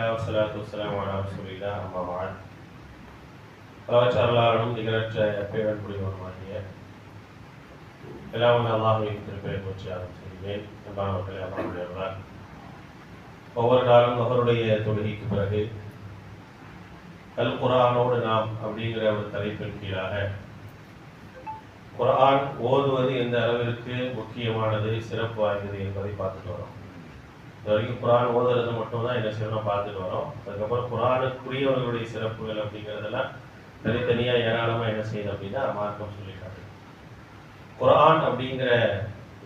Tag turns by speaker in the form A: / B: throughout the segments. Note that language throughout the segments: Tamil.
A: அல்ஹம்துலில்லாஹ் வசலாத்து வசலாம் அலா ரசூலில்லாஹ் அம்மா பஅத் அளவற்றாளரும் நிகரற்ற பேரன் புரிவருமாகிய எல்லாம் அல்லாஹுவின் திருப்பெயர் போற்றி ஆரம்பிச்சிருக்கிறேன் அன்பான மக்களே அல்லாஹுடையவர்களால் ஒவ்வொரு நாளும் அவருடைய தொழுகைக்கு பிறகு அல் குரானோடு நாம் அப்படிங்கிற ஒரு தலைப்பின் கீழாக குரான் ஓதுவது எந்த அளவிற்கு முக்கியமானது சிறப்பு வாய்ந்தது என்பதை பார்த்துட்டு வரோம். இது வரைக்கும் குரான் ஓதுறது மட்டும்தான் என்ன செய்யணும் பார்த்துட்டு வரோம். அதுக்கப்புறம் குரானுக்குரியவர்களுடைய சிறப்புகள் அப்படிங்கிறதெல்லாம் தனித்தனியாக ஏராளமாக என்ன செய்யுது அப்படின்னா மார்க்கம் சொல்லிட்டாங்க. குரான் அப்படிங்கிற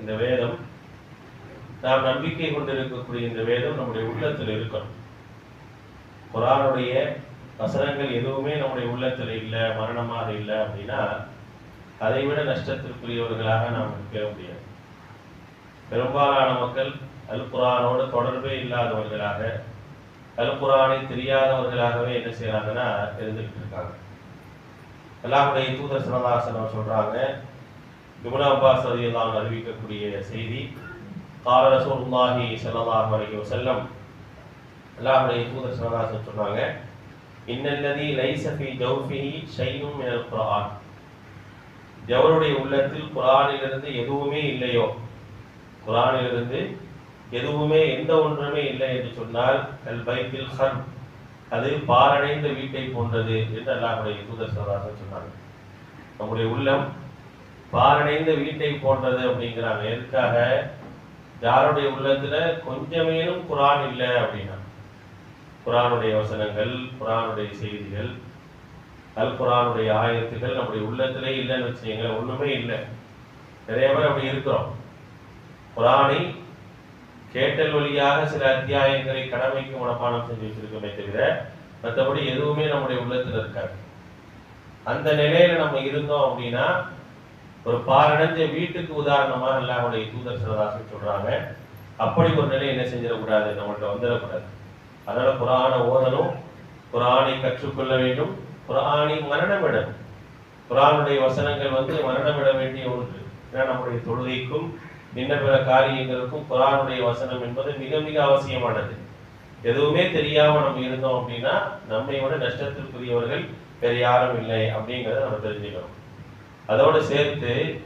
A: இந்த வேதம் நாம் நம்பிக்கை கொண்டிருக்கக்கூடிய இந்த வேதம் நம்முடைய உள்ளத்தில் இருக்கணும். குரானுடைய வசனங்கள் எதுவுமே நம்முடைய உள்ளத்தில் இல்லை மரணமாக இல்லை அப்படின்னா அதை விட நஷ்டத்திற்குரியவர்களாக நாம் இருக்க முடியாது. பெரும்பாலான மக்கள் அல் குரானோடு தொடர்பே இல்லாதவர்களாக அல் குரானை தெரியாதவர்களாகவே என்ன செய்யறாங்கன்னா தெரிஞ்சுக்கிட்டு இருக்காங்க அல்லாஹுடைய தூதர் சிவதாசனம் சொல்றாங்க இப்னு அப்பாஸ் ரலியல்லாஹு அறிவிக்கக்கூடிய செய்தி கால ரசூலுல்லாஹி ஸல்லல்லாஹு அலைஹி வஸல்லம் அல்லாஹுடைய தூதர் சிவதாசன் சொன்னாங்க இன்னல்லதி லைஸ ஃபீ ஜௌஃபிஹி என மினல் குர்ஆன். எவருடைய உள்ளத்தில் குரானிலிருந்து எதுவுமே இல்லையோ குரானிலிருந்து எதுவுமே எந்த ஒன்றுமே இல்லை என்று சொன்னால் கல் பைக்கில் ஹன் அது பாரடைந்த வீட்டை போன்றது என்று அல்லாஹுடைய தூதர் சதாசன் சொன்னாங்க நம்முடைய உள்ளம் பாரடைந்த வீட்டை போன்றது அப்படிங்கிறாங்க. எதுக்காக? யாருடைய உள்ளத்துல கொஞ்சமேனும் குரான் இல்லை அப்படின்னா. குரானுடைய வசனங்கள் குரானுடைய செய்திகள் அல் குரானுடைய ஆயத்துகள் நம்முடைய உள்ளத்திலே இல்லைன்னு வச்சுக்கோங்க ஒண்ணுமே இல்லை. நிறைய பேர் அப்படி இருக்கிறோம். குரானை கேட்டல் வழியாக சில அத்தியாயங்களை கடமைக்கு மனப்பாடம் செஞ்சு வச்சிருக்கோமே தவிர மற்றபடி எதுவுமே நம்முடைய உள்ளத்துல இருக்காது. அந்த நிலையில நம்ம இருந்தோம் அப்படின்னா ஒரு பாரடைஞ்ச வீட்டுக்கு உதாரணமா அல்லாஹுடைய தூதர் சிலதாக சொல்றாங்க. அப்படி ஒரு நிலை என்ன செஞ்சிடக்கூடாது? நம்மள்கிட்ட வந்துடக்கூடாது. அதனால புராண ஓதணும் குரானை கற்றுக்கொள்ள வேண்டும் குரானை மரணமிடணும். குரானுடைய வசனங்கள் வந்து மரணமிட வேண்டிய ஒன்று. ஏன்னா நம்முடைய தொழுகைக்கும் இன்ன பிற காரியங்களுக்கும் குரானுடைய வசனம் என்பது மிக மிக அவசியமானது. எதுவுமே தெரியாம நம்ம இருந்தோம் அப்படின்னா நம்மை விட நஷ்டத்திற்குரியவர்கள் வேற யாரும் இல்லை அப்படிங்கிறத நம்ம தெரிஞ்சுக்கணும். அதோடு சேர்த்து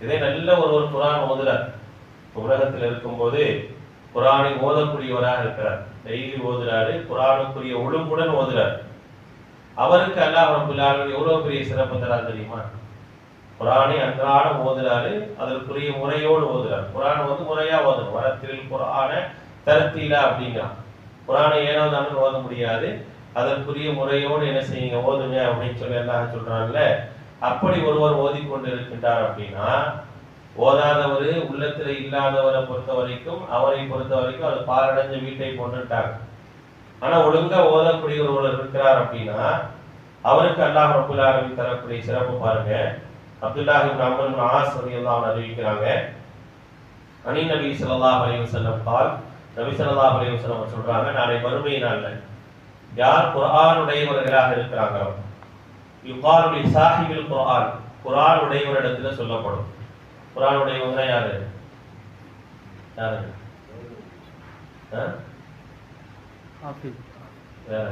A: இதே நல்ல ஒரு ஒரு குரான் ஓதுறார். உலகத்தில் இருக்கும்போது குரானை ஓதக்கூடியவராக இருக்கிறார். டெய்லி ஓதுறாரு குரானுக்குரிய ஒழுங்குடன் ஓதுறார். அவருக்கு அல்லாஹ் ரபுல்லாலுடைய எவ்வளவு பெரிய சிறப்பு தரா தெரியுமா? குரானை அன்றாடம் ஓதுறாரு அதற்குரிய முறையோடு ஓதுறாரு. குரான் வந்து முறையா ஓதணும். வரத்தில் குரான தரத்தீலா அப்படிங்கிறான். குரானை ஏனோ தானு ஓத முடியாது. அதற்குரிய முறையோடு என்ன செய்யுங்க? ஓதுங்க அப்படின்னு சொல்லி எல்லாம் சொல்றாங்கல்ல அப்படி ஒருவர் ஓதிக்கொண்டு இருக்கின்றார் அப்படின்னா ஓதாதவர் உள்ளத்துல இல்லாதவரை பொறுத்த வரைக்கும் அவரை பொறுத்த வரைக்கும் அது பாரடைஞ்ச வீட்டை கொண்டுட்டாங்க ஆனா ஒழுங்கா ஓதக்கூடிய ஒருவர் இருக்கிறார் அப்படின்னா அவருக்கு அல்லாஹ் ரபுல் தரக்கூடிய சிறப்பு பாருங்க. Abdullah ibn Amr ibn As ரலியல்லாஹு அன்ஹு அறிவிக்கிறாங்க அனி நபி ஸல்லல்லாஹு அலைஹி வஸல்லம் قال நபி ஸல்லல்லாஹு அலைஹி வஸல்லம் சொல்றாங்க நாளை மறுமை நாள்ல யார் குர்ஆன் உடையவர்களாக இருக்கிறாங்களோ யுகால் லி சாஹிபில் குர்ஆன் குர்ஆன் உடையவரிடத்துல சொல்லப்படும் குர்ஆன் உடையவங்க யாரு யாரு ஆ?
B: ஹாஃபிஸ்
A: வேற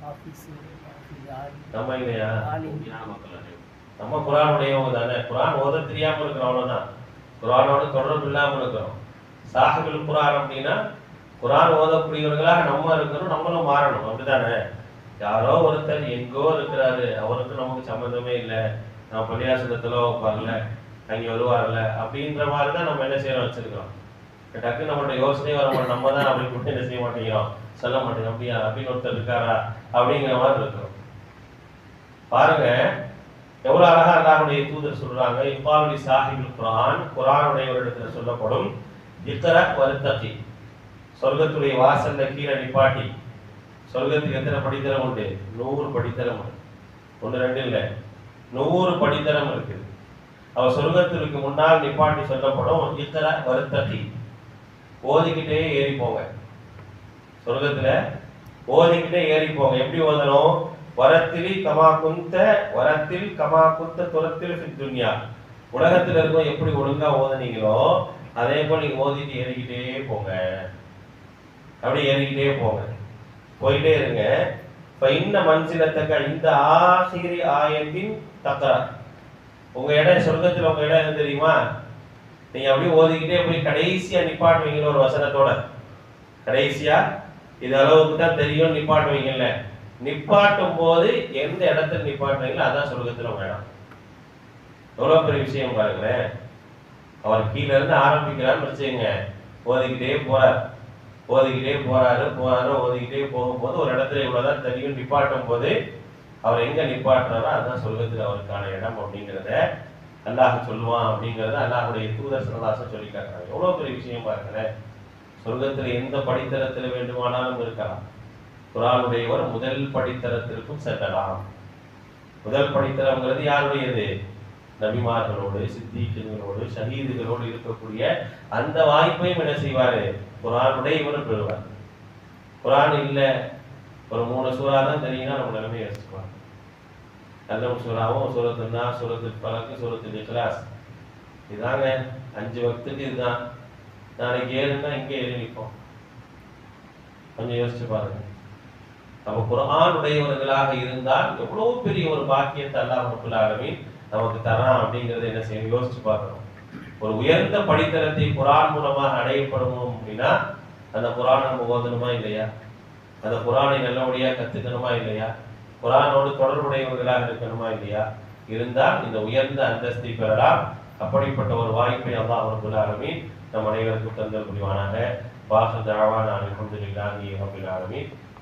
B: ஹாஃபிஸ் ஹாஃபிஸ் ஆலி
A: நம்ம இல்லையா
B: ஆலிம்.
A: நம்ம குரான் உடையவங்க தானே? குரான் ஓத தெரியாம இருக்கிறோம் அவ்வளவுதான். குரானோட தொடர்பு இல்லாம இருக்கிறோம். சாஹிபுல் குரான் அப்படின்னா குரான் ஓதக்கூடியவர்களாக நம்ம இருக்கிறோம் நம்மளும் மாறணும். அப்படிதானே யாரோ ஒருத்தர் எங்கோ இருக்கிறாரு. அவருக்கு நமக்கு சம்மந்தமே இல்லை. நம்ம பள்ளியாசனத்துல உட்காரல அங்கே வருவார்ல அப்படின்ற மாதிரி தான் நம்ம என்ன செய்யறோம் வச்சிருக்கிறோம். டக்கு நம்மளோட யோசனை வர நம்ம தான் அப்படி கூட என்ன செய்ய மாட்டேங்கிறோம்? சொல்ல மாட்டேங்க அப்படியா? அப்படின்னு ஒருத்தர் இருக்காரா? அப்படிங்கிற மாதிரி இருக்கிறோம். பாருங்க எவ்வளவு அழகா அல்லாஹுடைய தூதர் சொல்றாங்க இப்பாலுடைய சாஹிபுல் குரான் குரானுடைய சொல்லப்படும் இத்தர வருத்தகி சொர்க்கத்துடைய வாசல்ல கீழே நிப்பாட்டி. சொர்க்கத்துக்கு எத்தனை படித்தரம் உண்டு? நூறு படித்தரம் உண்டு. ஒன்று ரெண்டு இல்லை. நூறு படித்தரம் இருக்குது அவ சொர்க்கத்திற்கு முன்னால் நிப்பாட்டி சொல்லப்படும் இத்தர வருத்தகி ஓதிக்கிட்டே ஏறி போங்க சொர்க்கத்துல ஓதிக்கிட்டே ஏறி போங்க எப்படி ஓதணும்? வரத்திலி கமா குந்த வரத்தில் கமா குந்த துரத்தில் துன்யா. உலகத்தில் இருக்கும் எப்படி ஒழுங்கா ஓதுனீங்களோ அதே போல் நீங்கள் ஓதிட்டு ஏறிக்கிட்டே போங்க. அப்படி ஏறிக்கிட்டே போங்க. போயிட்டே இருங்க. இப்போ இன்ன மனசிலத்தக்க இந்த ஆசிரி ஆயத்தின் தக்கரா. உங்கள் இடம் சொர்க்கத்தில் உங்கள் இடம் எது தெரியுமா? நீங்கள் அப்படியே ஓதிக்கிட்டே போய் கடைசியாக நிப்பாட்டுவீங்கள ஒரு வசனத்தோட. கடைசியாக இது அளவுக்கு தான் தெரியும் நிப்பாட்டுவீங்கல்ல. நிப்பாட்டும் போது எந்த இடத்துல நிப்பாட்டுறீங்களோ அதான் சொர்க்கத்துல வேணாம் இடம். பெரிய விஷயம் பாருங்களேன். அவர் கீழே இருந்து ஆரம்பிக்கிறான்னு வச்சுங்க ஓதிக்கிட்டே போறார். ஓதிக்கிட்டே போறாரு போறாரு ஓதிக்கிட்டே போகும்போது ஒரு இடத்துல இவ்வளவுதான் தெரியும். நிப்பாட்டும் போது அவர் எங்க நிப்பாட்டுறாரோ அதுதான் சொர்க்கத்துல அவருக்கான இடம் அப்படிங்கிறத அல்லாஹ் சொல்லுவான் அப்படிங்கிறத அல்லாஹுடைய தூதர் சரதாசன் சொல்லி காட்டுறாங்க எவ்வளவு பெரிய விஷயம் பாருங்களேன். சொர்க்கத்தில் எந்த படித்தளத்தில் வேண்டுமானாலும் இருக்கலாம். குரானுடையவர் முதல் படித்தரத்திற்கும் செல்லலாம் முதல் படித்தரங்கிறது யாருடையது? நபிமார்களோடு சித்திகளோடு ஷஹீதுகளோடு இருக்கக்கூடிய அந்த வாய்ப்பையும் என்ன செய்வாரு? இவர் பெறுவார். குரான் இல்லை ஒரு மூணு சூறா தான் தெரியும்னா நம்ம நிலைமை யோசிச்சுக்குவாங்க நல்ல சூறாவும் சூரத்துன்னா சூரத்து பழக்கு சூரத்து இக்லாஸ் இதாங்க அஞ்சு வக்துக்கு இதுதான். நாளைக்கு ஏழுன்னா இங்கே ஏறி நிற்போம் கொஞ்சம் யோசிச்சு பாருங்க. நம்ம குரான் உடையவர்களாக இருந்தால் எவ்வளவு பெரிய ஒரு பாக்கியத்தை அல்லாஹ் ரப்பல் நமக்கு தரான் அப்படிங்கறத என்ன செய்யணும்? யோசிச்சு பார்க்கணும். ஒரு உயர்ந்த படித்தரத்தை குரான் மூலமாக அடையப்படணும் அப்படின்னா அந்த குரான் நம்ம ஓதணுமா இல்லையா? அந்த குரானை நல்லபடியா கத்துக்கணுமா இல்லையா? குரானோடு தொடர்புடையவர்களாக இருக்கணுமா இல்லையா? இருந்தால் இந்த உயர்ந்த அந்தஸ்தை பெறலாம். அப்படிப்பட்ட ஒரு வாய்ப்பை அல்லாஹ் ரப்பல் ஆலமீன் நம் அனைவருக்கும் தந்தல் புரிவானாக. பாச தாவான அல்ஹம்துலில்லாஹி ரப்பில்